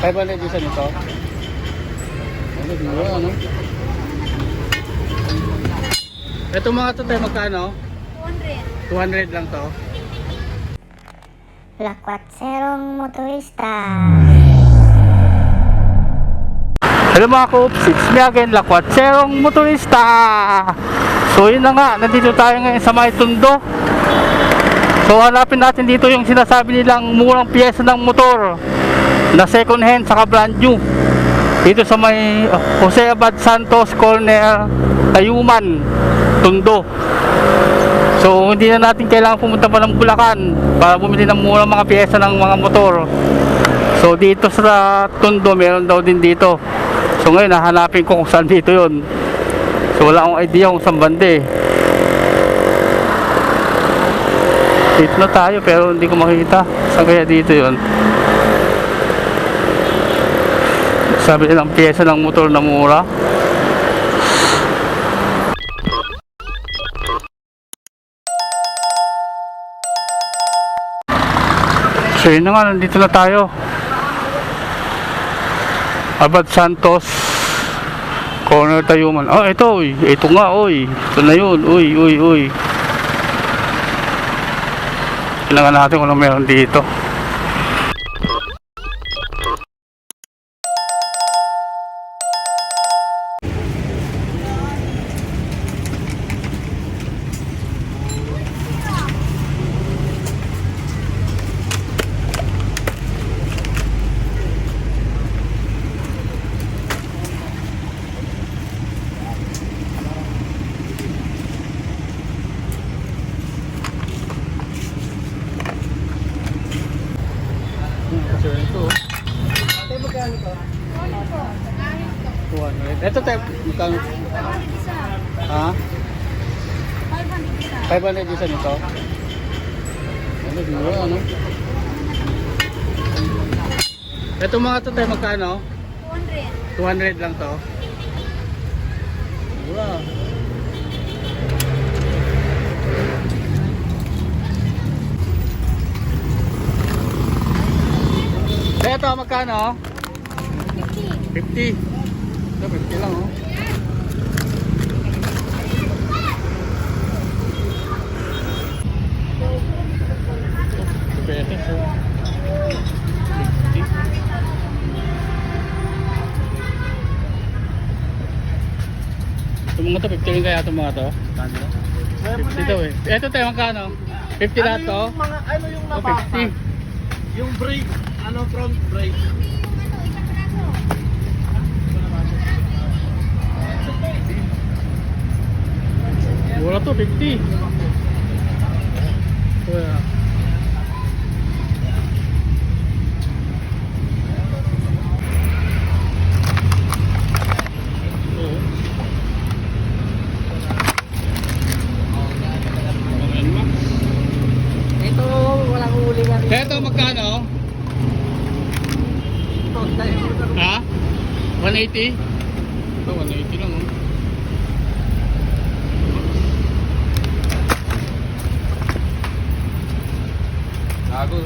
500 isa nito. Ano, siguro, ano? Ito mga to tayo magkano? 200. 200 lang to. Lakwatserong motorista. Hello mga koops, it's me again, Lakwatserong Motorista! So yun na nga, nandito tayo ngayon sa may tundo. So hanapin natin dito yung sinasabi nilang murang piyesa ng motor na second hand saka brand new. Dito sa may uh, Jose Abad Santos Corner, Tayuman, Tundo. So hindi na natin kailangan pumunta pa ng Bulacan para bumili ng murang mga piyesa ng mga motor. So dito sa Tondo meron daw din dito. So ngayon hahanapin ko kung saan dito 'yon. So wala akong idea kung saan banda eh. Dito na tayo pero hindi ko makita. Saan kaya dito 'yon? Sabi nilang pyesa ng motor na mura. So yun na nga, nandito na tayo. Abad Santos Corner Tayuman. Oh, ito, uy. Ito nga, uy. Ito na yun. Uy, uy, uy. Kailangan natin kung ano meron dito. 200. Ito tayo, magkano? 500 isa. Ha? 500 isa. 500 isa nito. Ano, siguro, ano? Ito mga to tayo, magkano? 200. 200 lang to. Mura. Ito, magkano? 50. 50. Ito, 50 lang, oh. Pesos, oh. 50. Itong mga to, 50 rin kaya itong mga to? 50 daw eh. Ito tayo, magkano? 50 lahat to? Yung mga, ano yung Oh, nabasa? 50. Yung brake, ano front brake. To, 50. Kaya. Ito, walang huli. Kaya ito magkano? Ha? 180? Ito, 180 lang oh. Oo,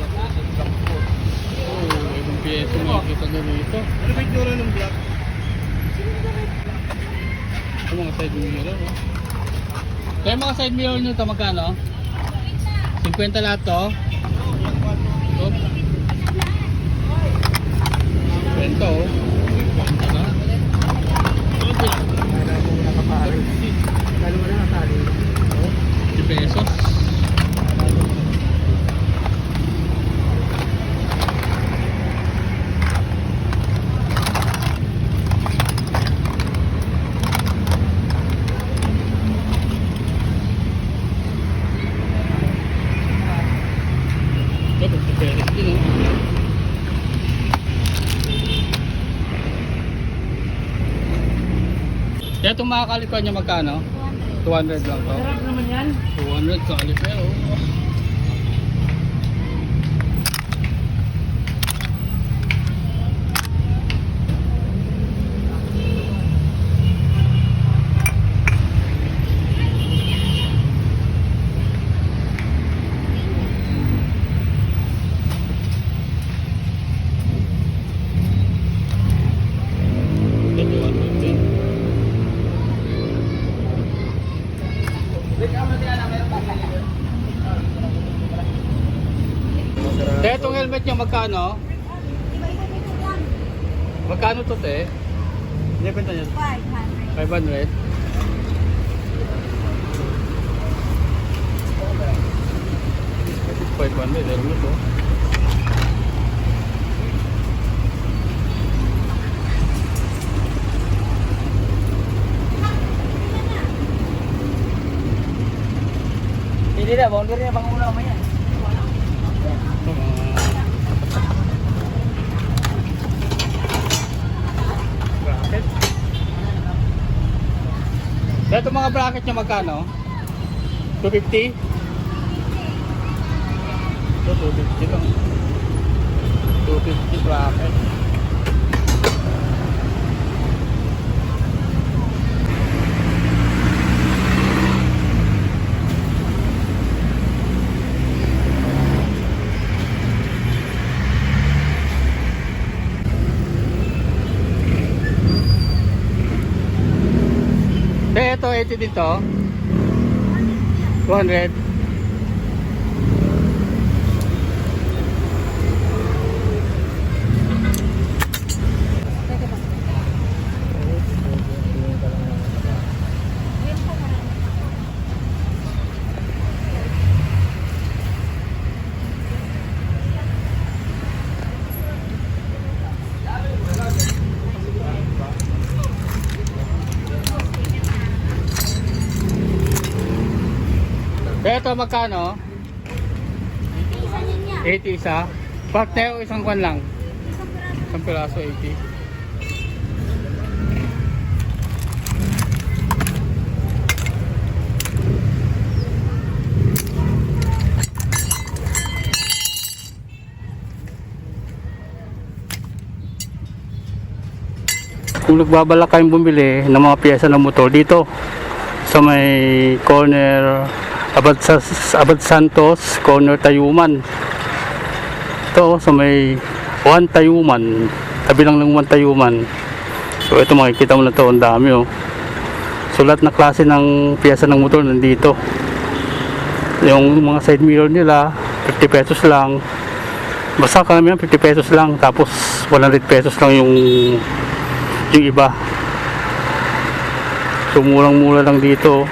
oh, ibang piyeso makikita na rito. Ano ba yung ng black? Ito mga side mirror oh. Kaya mga side mirror nyo ito magkano? 50 lahat to? Ito. 50 oh. 50 lahat. Lalo mo na natali. 50 pesos. Ito, 50 pesos din oh. Kaya itong mga kalikuan niya magkano? 200 lang to. Sarap naman yan. 200 caliper oh. Helmet niya magkano? Magkano to te? Hindi benta niya. 500. 500. Five hundred, helmet oh. Hindi na, boundary na pang una mamaya. Ito mga bracket niya magkano? 250? Ito 250 lang. 250 bracket. Ito, 80 dito. 200. Ito magkano? Isa niya. 80 isa. Partner o isang kwan lang? Isang. Isang piraso 80. Kung nagbabalak kayong bumili ng mga piyesa ng motor dito sa may corner Abad, sa, Abad Santos, corner Tayuman. Ito sa may Juan Tayuman, tabi lang ng Juan Tayuman. So ito makikita mo na to, ang dami oh. So lahat na klase ng piyesa ng motor nandito. Yung mga side mirror nila, 50 pesos lang. Basta karamihan 50 pesos lang, tapos 100 pesos lang yung yung iba. So murang-mura lang dito.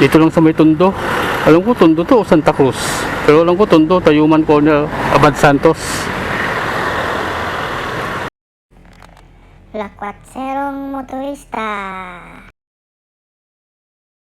Dito lang sa may Tondo. Alam ko Tondo to, Santa Cruz. Pero alam ko Tondo, Tayuman Corner, Abad Santos. Lakwatserong motorista.